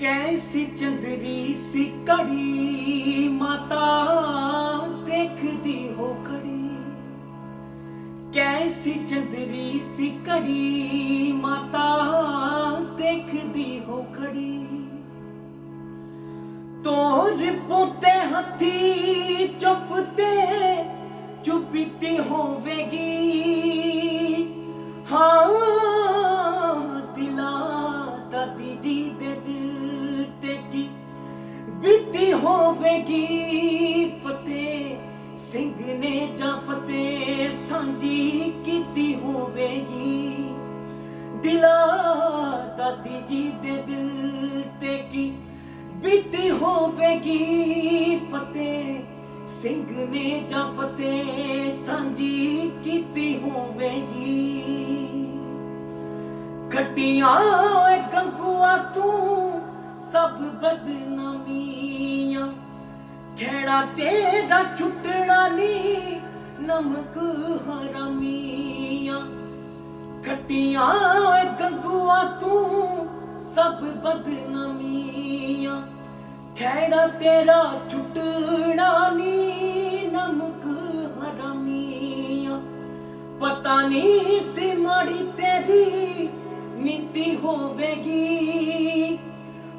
ਕੈਸੀ ਚੰਦਰੀ ਸੀ ਕੜੀ ਮਾਤਾ ਦੇਖਦੀ ਹੋ ਖੜੀ ਕੈਸੀ ਚੰਦਰੀ ਸੀ ਕੜੀ ਮਾਤਾ ਦੇਖਦੀ ਹੋ ਖੜੀ ਤੋਰ ਪੋਤੇ ਹੱਥੀ ਚੁੱਪਤੇ ਚੁੱਪੀਤੀ ਹੋਵੇਗੀ। ਹਾਂ ਹੋਵੇਗੀ ਫਤਿਹ। ਸਿੰਘ ਨੇ ਜਾਂ ਫਤਿਹ ਸਾਂਝੀ ਕੀਤੀ ਹੋਵੇਗੀ। ਦਿਲਾਂ ਦਾਦੀ ਜੀ ਦੇ ਦਿਲ ਤੇ ਕੀ ਬੀਤੀ ਹੋਵੇਗੀ ਫਤਿਹ? ਸਿੰਘ ਨੇ ਜਾਂ ਫਤਿਹ ਸਾਂਝੀ ਕੀਤੀ ਹੋਵੇਗੀ? ਗੱਡੀਆਂ ਓਏ ਕੰਕੂਆ ਤੂੰ ਸਭ ਬਦਨਾਮੀਆਂ। ਖੇੜਾ ਤੇਰਾ ਛੁੱਟਣਾ ਨੀ ਨਮਕ ਹਰਾਮੀਆਂ। ਖੱਟੀਆਂ ਓਏ ਕੰਕੂਆ ਤੂੰ, ਸਭ ਬਦਨਾਮੀਆਂ। ਖੇੜਾ ਤੇਰਾ ਛੁੱਟਣਾ ਨੀ ਨਮਕ ਹਰਾਮੀਆਂ। ਪਤਾ ਨਹੀਂ ਸੀ ਮਾੜੀ ਤੇਰੀ, ਨੀਤੀ ਹੋਵੇਗੀ